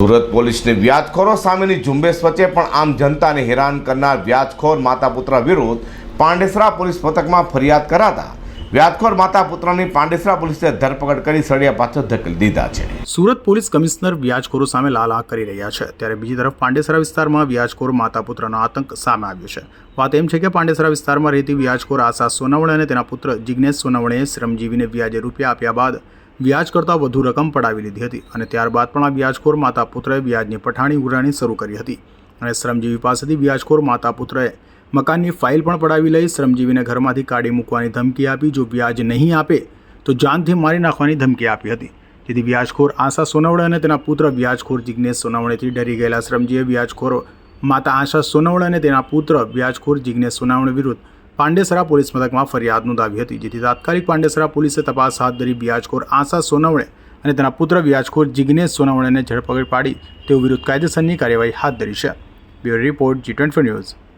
સુરત પોલીસની વ્યાજખોરો સામેની ઝુંબેશ વચ્ચે પણ આમ જનતાને હેરાન કરનાર વ્યાજખોર માતા પુત્ર વિરુદ્ધ પાંડેસરા પોલીસ મથકમાં ફરિયાદ કરાતા વ્યાજખોર માતા પુત્રની પાંડેસરા પોલીસે ધરપકડ કરી સળિયા પાછળ ધકેલી દીધા છે. સુરત પોલીસ કમિશનર વ્યાજખોરો સામે લાલ કરી રહ્યા છે. ત્યારે બીજી તરફ પાંડેસરા વિસ્તારમાં વ્યાજખોર માતા પુત્રનો આતંક સામે આવ્યો છે. વાત એમ છે કે પાંડેસરા વિસ્તારમાં રહેતી વ્યાજખોર આશા સોનાવણે અને તેના પુત્ર જિજ્ઞેશ સોનાવણેએ શ્રમજીવીને વ્યાજે રૂપિયા આપ્યા બાદ વ્યાજ કરતાં વધુ રકમ પડાવી લીધી હતી અને ત્યારબાદ પણ આ વ્યાજખોર માતા પુત્રએ વ્યાજની પઠાણી ઉઘરાણી શરૂ કરી હતી. અને શ્રમજીવી પાસેથી વ્યાજખોર માતા પુત્રએ મકાનની ફાઇલ પણ પડાવી લઈ શ્રમજીવીને ઘરમાંથી કાઢી મૂકવાની ધમકી આપી. જો વ્યાજ નહીં આપે, તો જાનથી મારી નાખવાની ધમકી આપી હતી. જેથી વ્યાજખોર આશા સોનવડે અને તેના પુત્ર વ્યાજખોર જિજ્ઞેશ સોનાવણેથી ડરી ગયેલા શ્રમજીવીએ વ્યાજખોર માતા આશા સોનવડે અને તેના પુત્ર વ્યાજખોર જિજ્ઞેશ સોનાવણે વિરુદ્ધ પાંડેસરા પોલીસ મથકમાં ફરિયાદ નોંધાવી હતી, જેથી તાત્કાલિક પાંડેસરા પોલીસે તપાસ હાથ ધરી વ્યાજખોર આશા સોનવણે અને તેના પુત્ર વ્યાજખોર જિજ્ઞેશ સોનાવણેને ઝડપકડ પાડી તેઓ વિરુદ્ધ કાયદેસરની કાર્યવાહી હાથ ધરી છે. Bureau report G twenty news.